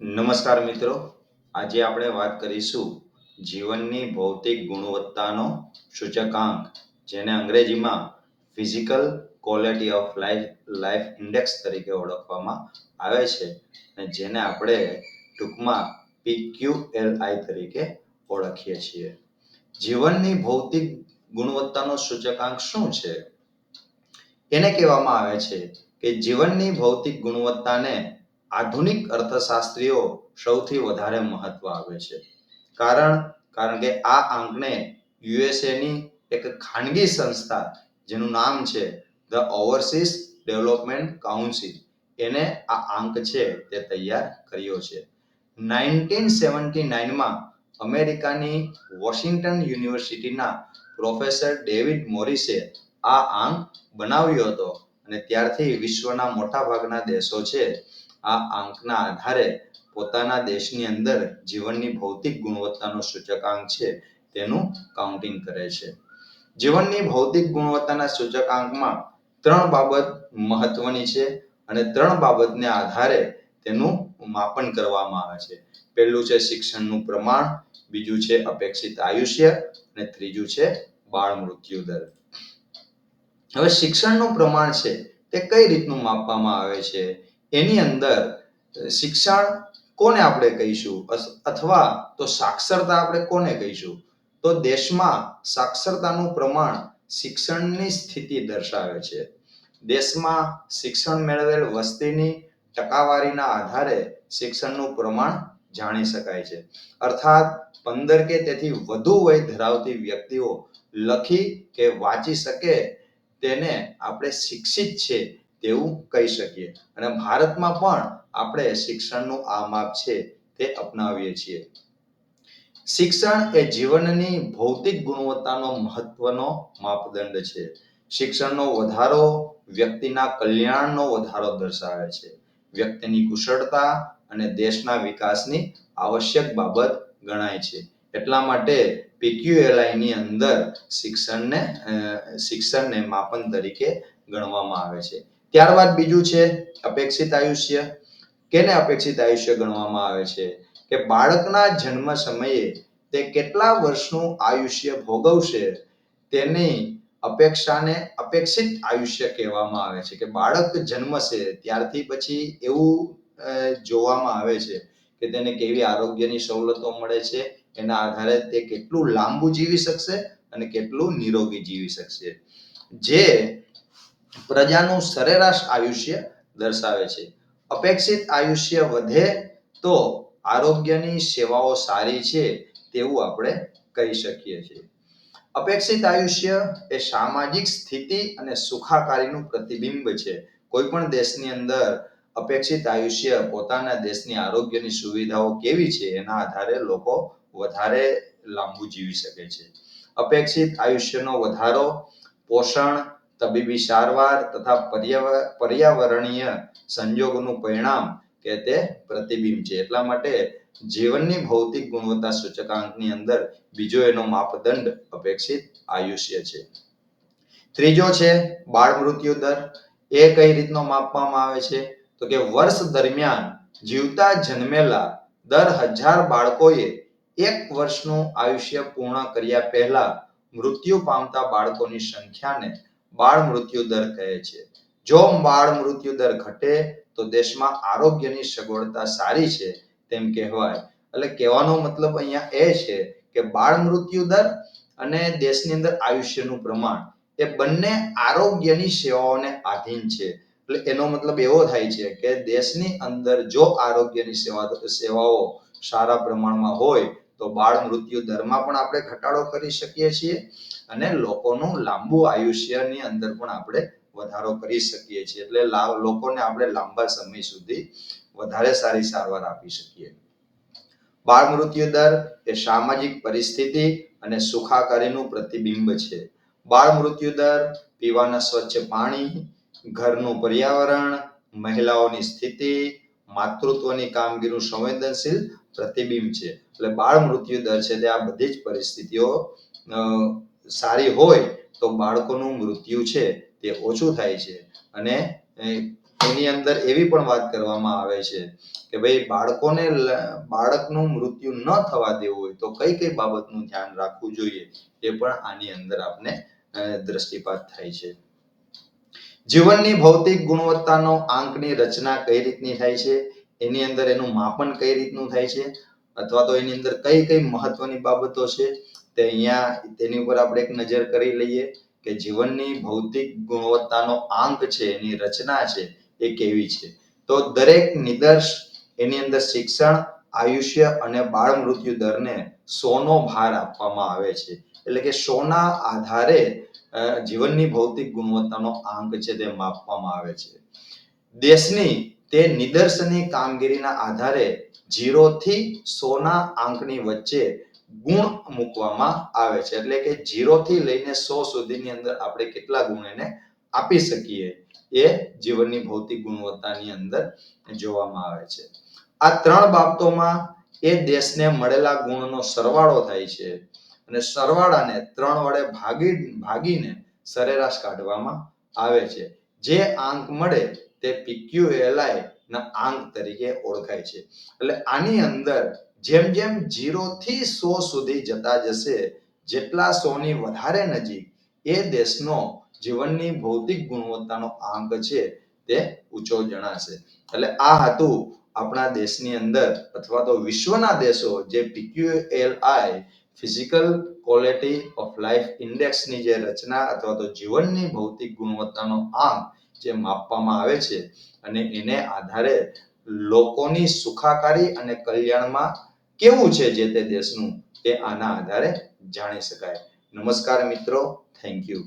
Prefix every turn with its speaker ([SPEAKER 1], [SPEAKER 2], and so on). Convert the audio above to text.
[SPEAKER 1] નમસ્કાર મિત્રો. આજે આપણે વાત કરીશું જીવનની ભૌતિક ગુણવત્તાનો સૂચકાંક, જેને અંગ્રેજીમાં physical quality of life life index તરીકે ઓળખવામાં આવે છે અને જેને આપણે ટૂંકમાં પીક્યુએલઆઈ તરીકે ઓળખીએ છીએ. જીવનની ભૌતિક ગુણવત્તાનો સૂચકાંક શું છે? એને કહેવામાં આવે છે કે જીવનની ભૌતિક ગુણવત્તાને આધુનિક અર્થશાસ્ત્રીઓ સૌથી વધારે મહત્વ આપે છે. કારણ કારણ કે આ આંકને યુએસએની એક ખાનગી સંસ્થા જેનું નામ છે ધ ઓવરસીઝ ડેવલપમેન્ટ કાઉન્સિલ, એને આ આંક છે તે તૈયાર કર્યો છે. નાઇન્ટીન સેવન્ટી નાઇનમાં અમેરિકાની વોશિંગ્ટન યુનિવર્સિટીના પ્રોફેસર ડેવિડ મોરિસે આ આંક બનાવ્યો હતો અને ત્યારથી વિશ્વના મોટા ભાગના દેશો છે આ આંકના આધારે પોતાના દેશની અંદર જીવનની ભૌતિક ગુણવત્તાનો સૂચકાંક છે તેનું કાઉન્ટિંગ કરે છે. જીવનની ભૌતિક ગુણવત્તાના સૂચકાંકમાં ત્રણ બાબત મહત્વની છે અને ત્રણ બાબતને આધારે તેનું માપન કરવામાં આવે છે. પહેલું છે શિક્ષણનું પ્રમાણ, બીજું છે અપેક્ષિત આયુષ્ય અને ત્રીજું છે બાળ મૃત્યુ દર. હવે શિક્ષણનું પ્રમાણ છે તે કઈ રીતનું માપવામાં આવે છે? એની અંદર શિક્ષણ કોને આપણે કહીશું? અથવા તો સાક્ષરતા આપણે કોને કહીશું? તો દેશમાં સાક્ષરતાનું પ્રમાણ શિક્ષણની સ્થિતિ દર્શાવે છે. દેશમાં શિક્ષણ મેળવેલ વસ્તીની ટકાવારીના આધારે શિક્ષણનું પ્રમાણ જાણી શકાય છે. અર્થાત પંદર કે તેથી વધુ વય ધરાવતી વ્યક્તિઓ લખી કે વાંચી શકે તેને આપણે શિક્ષિત છે તેવું કહી શકીએ. અને ભારતમાં પણ આપણે શિક્ષણનું આ માપ છે તે અપનાવીએ છીએ. શિક્ષણ એ જીવનની ભૌતિક ગુણવત્તાનો મહત્વનો માપદંડ છે. શિક્ષણનો વધારો વ્યક્તિના કલ્યાણનો વધારો દર્શાવે છે. વ્યક્તિની કુશળતા અને દેશના વિકાસની આવશ્યક બાબત ગણાય છે. એટલા માટે પીક્યુએલઆઈની અંદર શિક્ષણને શિક્ષણને માપન તરીકે ગણવામાં આવે છે. ત્યારબાદ બીજું છે અપેક્ષિત આયુષ્ય. કેને અપેક્ષિત આયુષ્ય ગણવામાં આવે છે? કે બાળકના જન્મ સમયે તે કેટલા વર્ષનું આયુષ્ય ભોગવશે તેની અપેક્ષાને અપેક્ષિત આયુષ્ય કહેવામાં આવે છે. કે બાળક જન્મશે ત્યારથી પછી એવું જોવામાં આવે છે કે તેને કેવી આરોગ્યની સવલતો મળે છે, એના આધારે તે કેટલું લાંબુ જીવી શકશે અને કેટલું નિરોગી જીવી શકશે. જે પ્રજાનું સરેરાશ આયુષ્ય દર્શાવે છે. અપેક્ષિત આયુષ્ય વધે તો આરોગ્યની સેવાઓ સારી છે તેવું આપણે કહી શકીએ છીએ. અપેક્ષિત આયુષ્ય એ સામાજિક સ્થિતિ અને સુખાકારીનું પ્રતિબિંબ છે. કોઈ પણ દેશની અંદર અપેક્ષિત આયુષ્ય પોતાના દેશની આરોગ્યની સુવિધાઓ કેવી છે એના આધારે લોકો વધારે લાંબુ જીવી શકે છે. અપેક્ષિત આયુષ્યનો વધારો પોષણ તબીબી સારવાર તથા પર્યાવરણીય સંજોગોનું પરિણામ કે તે પ્રતિબિંબ છે. એટલા માટે જીવનની ભૌતિક ગુણવત્તા સૂચકાંકની અંદર બીજો એનો માપદંડ અપેક્ષિત આયુષ્ય છે. ત્રીજો છે બાળ મૃત્યુ દર. એ કઈ રીતનો માપવામાં આવે છે? તો કે વર્ષ દરમિયાન જીવતા જન્મેલા દર હજાર બાળકોએ એક વર્ષનું આયુષ્ય પૂર્ણ કર્યા પહેલા મૃત્યુ પામતા બાળકોની સંખ્યાને બાળ મૃત્યુ દર કહે છે. જો બાળ મૃત્યુ દર ઘટે તો દેશમાં આરોગ્યની સગવડતા સારી છે તેમ કહેવાય. એટલે કહેવાનો મતલબ અહીંયા એ છે કે બાળ મૃત્યુ દર અને દેશની અંદર આયુષ્યનું પ્રમાણ એ બંને આરોગ્યની સેવાઓને આધીન છે. એટલે એનો મતલબ એવો થાય છે કે દેશની અંદર જો આરોગ્યની સેવા, સેવાઓ સારા પ્રમાણમાં હોય તો બાળ મૃત્યુ દરમાં પણ આપણે ઘટાડો કરી શકીએ છીએ અને લોકોનું લાંબુ આયુષ્યની અંદર પણ આપણે વધારો કરી શકીએ છીએ. એટલે લોકોને આપણે લાંબા સમય સુધી વધારે સારી સારવાર આપી શકીએ. બાળ મૃત્યુ દર એ સામાજિક પરિસ્થિતિ અને સુખાકારીનું પ્રતિબિંબ છે. બાળ મૃત્યુ દર, પીવાના સ્વચ્છ પાણી, ઘરનું પર્યાવરણ, મહિલાઓની સ્થિતિ માતૃત્વની કામગીરીનું સંવેદનશીલ પ્રતિબિંબ છે. એટલે બાળ મૃત્યુ દર છે તે આ બધી જ પરિસ્થિતિઓ સારી હોય તો બાળકોનું મૃત્યુ છે તે ઓછું થાય છે. અને એની અંદર એવી પણ વાત કરવામાં આવે છે કે ભાઈ બાળકોને બાળકનું મૃત્યુ ન થવા દેવું હોય તો કઈ કઈ બાબતનું ધ્યાન રાખવું જોઈએ એ પણ આની અંદર આપને અ, દ્રષ્ટિપાત થાય છે. જીવનની ભૌતિક ગુણવત્તાનો આંકની રચના કઈ રીતની થાય છે? એની અંદર એનું માપન કઈ રીતનું થાય છે? અથવા તો એની અંદર કઈ કઈ મહત્વની બાબતો છે? તે અહીંયા તેની ઉપર આપણે એક નજર કરી લઈએ કે જીવનની ભૌતિક ગુણવત્તાનો આંક છે, એની રચના છે, એ કેવી છે? તો દરેક નિદર્શ એની અંદર શિક્ષણ, આયુષ્ય અને બાળ મૃત્યુ દરને સોનો ભાર આપવામાં આવે છે. એટલે કે સોના આધારે જીવનની ભૌતિક ગુણવત્તાનો આંક છે તે માપવામાં આવે છે. દેશની તે નિદર્શની કામગીરીના આધારે જીરો થી સોના આંકની વચ્ચે ગુણ મૂકવામાં આવે છે. એટલે કે જીરો થી લઈને સો સુધીની અંદર આપણે કેટલા ગુણ એને આપી શકીએ એ જીવનની ભૌતિક ગુણવત્તાની અંદર જોવામાં આવે છે. આ ત્રણ બાબતોમાં એ દેશને મળેલા ગુણનો સરવાળો થાય છે. અને સરવાળાને ત્રણ વડે ભાગી, ભાગીને સરેરાશ કાઢવામાં આવે છે. જે આંક મળે તે પીક્યુએલઆઈ ના આંક તરીકે ઓળખાય છે. એટલે આની અંદર જેમ જેમ જીરો થી સો સુધી જતા જશે, જેટલા સોની વધારે નજીક, એ દેશનો જીવનની ભૌતિક ગુણવત્તાનો આંક છે તે ઊંચો જણાશે. એટલે આ હતું આપણા દેશની અંદર અથવા તો વિશ્વના દેશો જે PQLI physical quality of life ઇન્ડેક્સની જે રચના અથવા તો જીવનની ભૌતિક ગુણવત્તાનો આંક જે માપવામાં આવે છે અને એને આધારે લોકોની સુખાકારી અને કલ્યાણમાં કેવું છે જે તે દેશનું તે આના આધારે જાણી શકાય. નમસ્કાર મિત્રો. Thank you